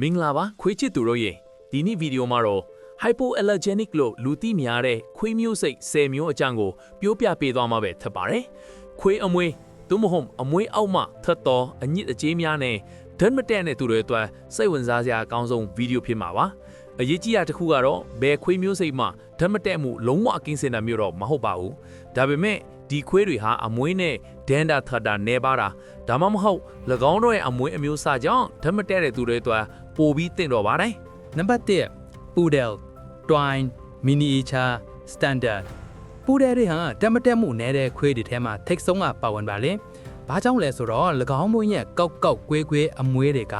မင်္ဂလာပါခွေးချစ်သူတို့ရေဒီနေ့ဗီဒီယိုမှာတော့ hypoallergenic လို့လူသိများတဲ့ခွေးမျိုးစိတ်10မျိုးအကြောင်းကိုပြောပြပေးသွားမှာပဲဖြစ်ပါတယ်ခွေးအမွေးသို့မဟုတ်အမွေးအောက်မှထပ်သောအညစ်အကြေးများနဲ့ဓာတ်မတည့်တဲ့သူတွေအတွက်စိတ်ဝင်စားစရာအကောင်းဆုံးဗီဒီယိုဖြစ်မှာပါအရေးကြီးတာတစ်ခုကတော့ဘယ်ခွေးမျိုးစိတ်မှဓာတ်မတည့်မှုလုံးဝအကင်းစင်တာမျိုးတော့မဟုတ်ပါဘူးဒါပေမဲ့ ဒီခွေးတွေဟာအမွေးနဲ့ဒန်တာထတာနေပါတာဒါမှမဟုတ်၎င်းတို့ရဲ့အမွေးအမျိုးအစားကြောင့်ဓာတ်မတည့်တဲ့သူတွေအတွက်ပိုပြီးတင့်တော်ပါတယ်နံပါတ်1 Poodle Twine Miniature Standard Poodle တွေဟာတက်မတက်မှုနဲတဲ့ခွေးတွေထဲမှာထိတ်ဆုံးကပါဝင်ပါလေ။ဘာကြောင့်လဲဆိုတော့၎င်းမွေးရဲ့ကောက်ကောက်ကွေးကွေးအမွေးတွေက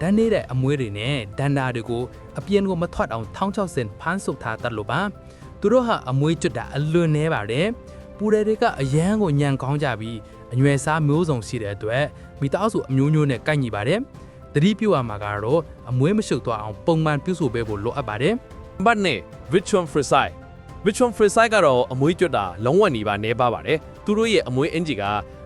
ဒန်းနေတဲ့အမွေးတွေနဲ့ဒန်နာတွေကိုအပြင်ကိုမထွက်အောင်16ဆင်ဖမ်းဆုပ်ထားတတ်လို့ပါ။သူတို့ဟာအမွေးကျွတ်တာအလွန်နေပါတယ်။ ပူတယ်တွေကအရန်ကိုညံကောင်းကြပြီးအရွယ်စားမျိုးစုံရှိတဲ့အတွက်မိသားစုအမျိုးမျိုးနဲ့ကိုက်ညီပါတယ်။တတိပြုရမှာကတော့အမွေးမရှုပ်သွားအောင်ပုံမှန်ပြုစုပေးဖို့လိုအပ်ပါတယ်။ဘတ်နဲ့ Vitron Frisai Vitron Frisai ကတော့အမွေးကျွတ်တာလုံးဝနေပါနေပါပါတယ်သူတို့ရဲ့အမွေးအင်ဂျီက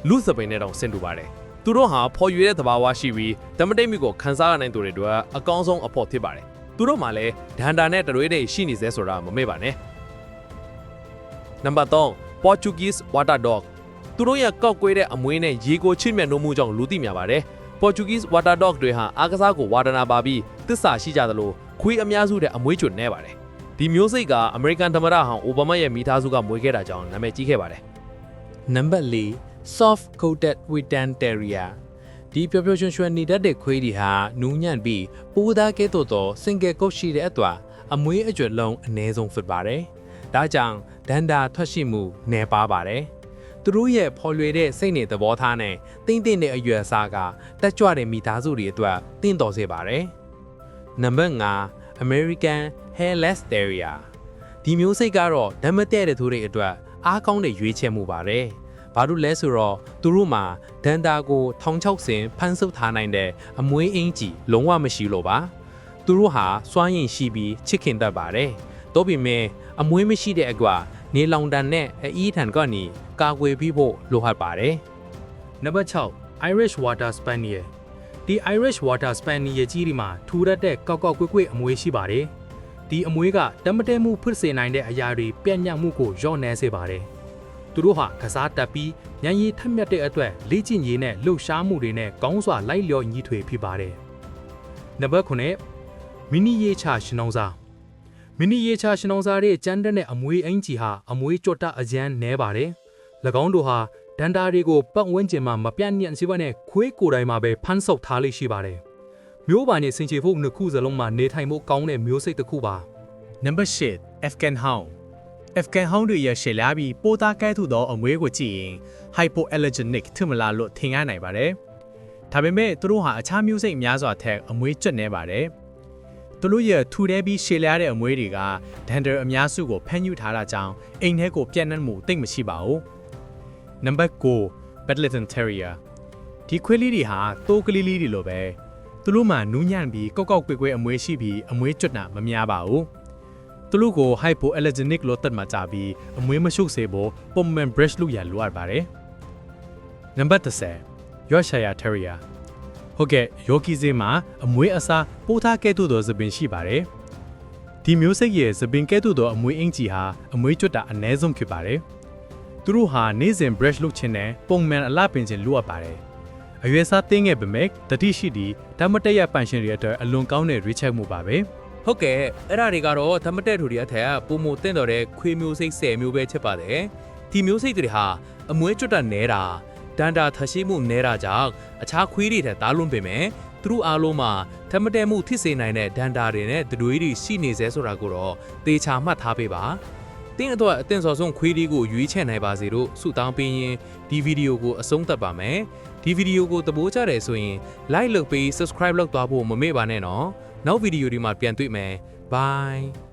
လူစပိန်နဲ့တောင်ဆင်တူပါတယ်သူတို့ဟာဖော်ရွေတဲ့သဘာဝရှိပြီးဓမ္မတိတ်မြစ်ကိုခန်းစားရနိုင်သူတွေအတွက်အကောင်းဆုံးအဖို့ဖြစ်ပါတယ်သူတို့မှလည်းဒန်တာနဲ့တရွေးတွေရှိနေသေးဆိုတာမမေ့ပါနဲ့နံပါတ်3 Portuguese Water Dog သူတို့ရဲ့ကောက်ကွေးတဲ့အမွေးနဲ့ရေကိုချစ်မြတ်နိုးမှုကြောင့်လူသိများပါတယ် Portuguese Water Dog တွေဟာအားကစားကိုဝါဒနာပါပြီးတစ္ဆာရှိကြသလိုခွေးအများစုတဲ့အမွေးကျွတ်နေပါတယ်ဒီမျိုးစိတ်ကအမေရိကန်သမ္မတဟောင်အိုဘားမားရဲ့မိသားစုကမွေးခဲ့တာကြောင့်နာမည်ကြီးခဲ့ပါတယ်နံပါတ်၄ soft coated witten terrier ဒီပျော်ပျော်ရွှင်ရွှင်နေတတ်တဲ့ခွေးတွေဟာနူးညံ့ပြီးပိုးသားကဲ့သို့သော single coat ရှိတဲ့အတွက်အမွေးအကျွတ်လုံးအ ਨੇ ဆုံးဖြစ်ပါတယ်။ ဒါကြောင့်ဒန်တာထွက်ရှိမှုနည်းပါပါတယ်။သူတို့ရဲ့ဖော်လွေတဲ့စိတ်နေသဘောထားနဲ့တင်းတင်းတဲ့အရွယ်အစားကတက်ကြွတဲ့မိသားစုတွေအတွက်တင့်တော်စေပါတယ်။နံပါတ်5 American Hairless Terrier ဒီမျိုးစိတ်ကတော့ဓမ္မတဲ့တဲ့သူတွေအတွက်အားကောင်းတဲ့ရွေးချယ်မှုပါတယ်။ဘာလို့လဲဆိုတော့သူတို့မှာဒန်တာကို16ဆင်ဖန်ဆုပ်ထားနိုင်တဲ့အမွေးအင်ကြီးလုံးဝမရှိလို့ပါ။သူတို့ဟာစွမ်းရည်ရှိပြီးချစ်ခင်တတ်ပါတယ်။ တော့ပြင်မဲ့အမွေးမရှိတဲ့အကွာနေလောင်တန်နဲ့အီးထန်ကနေကာကွယ်ပြီးဖို့လိုအပ်ပါတယ်။နံပါတ်6 Irish Water Spaniel ဒီ Irish Water Spaniel ကြီးဒီမှာထူရတဲ့ကောက်ကောက်ကွေ့ကွေ့အမွေးရှိပါတယ်ဒီအမွေးကတမတဲမှုဖြစ်စေနိုင်တဲ့အရာတွေပြန့်ညတ်မှုကိုလျော့နှဲစေပါတယ်သူတို့ဟာကစားတက်ပြီးညံရည်ထက်မြက်တဲ့အတွက်လေ့ကျင့်ရေးနဲ့လှုပ်ရှားမှုတွေနဲ့ကောင်းစွာလိုက်လျောညီးထွေဖြစ်ပါတယ်နံပါတ်9မီနီရေချရှင်အောင်စာ မီနီရေချရှင်အောင်စာရဲ့ကျန်းတဲ့အမွေးအင်ကြီးဟာအမွေးကြော့တအရန်နဲပါတယ်၎င်းတို့ဟာဒန်တာတွေကိုပတ်ဝန်းကျင်မှာမပြတ်ညံ့စေဘဲနဲ့ခွေးကိုယ်တိုင်မှာပဲဖမ်းဆုပ်ထားလိမ့်ရှိပါတယ်။မျိုးပါနဲ့ဆင်ချေဖို့နှစ်ခုစလုံးမှာနေထိုင်ဖို့ကောင်းတဲ့မျိုးစိတ်တစ်ခုပါနံပါတ်8 Afghan Hound Afghan Hound တွေရဲ့ရှယ်လာပြီးပိုးသားကဲထုသောအမွေးကိုကြည့်ရင် hypoallergenic ထမလာလို့ထင်ရနိုင်ပါတယ်။ဒါပေမဲ့သူတို့ဟာအခြားမျိုးစိတ်များစွာထက်အမွေးကျွတ်နေပါတယ်။ သူတို့ရဲ့ထူထဲပြီးရှယ်လာတဲ့အမွေးတွေကဒန်ဒါအများစုကိုဖမ်းယူထားတာကြောင့်အိမ်ထဲကိုပြန့်နှံ့မှုတိတ်မရှိပါဘူး။နံပါတ်9 Bedlington Terrier ဒီခွေးလေးတွေဟာတိုးကလေးလေးတွေလိုပဲသူတို့မှနူးညံ့ပြီးကောက်ကောက်ကွေကွေအမွေးရှိပြီးအမွေးကျွတ်တာမများပါဘူးသူတို့ကို hypoallergenic လို့သတ်မှတ်ကြပြီးအမွေးမရှုပ်စေဖို့ပုံမှန် brush လုပ်ရလိုအပ်ပါတယ်နံပါတ်10 Yorkshire Terrier ဟုတ်ကဲ့ယောဂီစေးမှာအမွေးအစားပိုးသားကဲ့သို့သောသပင်ရှိပါတယ်ဒီမျိုးစိတ်ရဲ့သပင်ကဲ့သို့သောအမွေးအင်ကြီးဟာအမွေးကျွတ်တာအ ਨੇ ဆုံးဖြစ်ပါတယ်သူတို့ဟာနေ့စဉ် brush လုပ်ခြင်းနဲ့ပုံမှန်အလှပင်ခြင်းလိုအပ်ပါတယ်အရွယ်စားတင်းငယ်ပေမဲ့တတိရှိသည့်ဓမ္မတရပန်ရှင်တွေအတွက်အလွန်ကောင်းတဲ့ recheck မှုပါပဲဟုတ်ကဲ့အဲ့ဒါတွေကတော့ဓမ္မတက်ထူတွေအထက်ကပုံမတင့်တော်တဲ့ခွေးမျိုးစိတ်10မျိုးပဲဖြစ်ပါတယ်ဒီမျိုးစိတ်တွေဟာအမွေးကျွတ်တာနဲတာ ဒန်တာထရှိမှုနဲတာကြောင့်အခြားခွေးတွေထက်သားလွန်ပေမဲ့သူတို့အားလုံးမှာဓမ္မတက်မှုဖြစ်စေနိုင်တဲ့ဒန်တာတွေနဲ့ဒတွေးတွေရှိနေစေဆိုတာကိုတော့သေချာမှတ်ထားပေးပါတင်းအတွက်အတင်စော်ဆုံးခွေးလေးကိုရွေးချယ်နိုင်ပါစေလို့ဆုတောင်းပေးရင်ဒီဗီဒီယိုကိုအဆုံးသတ်ပါမယ်ဒီဗီဒီယိုကိုသဘောကျတယ်ဆိုရင် like လုပ်ပြီး subscribe လုပ်သွားဖို့မမေ့ပါနဲ့နော်နောက်ဗီဒီယိုဒီမှာပြန်တွေ့မယ် bye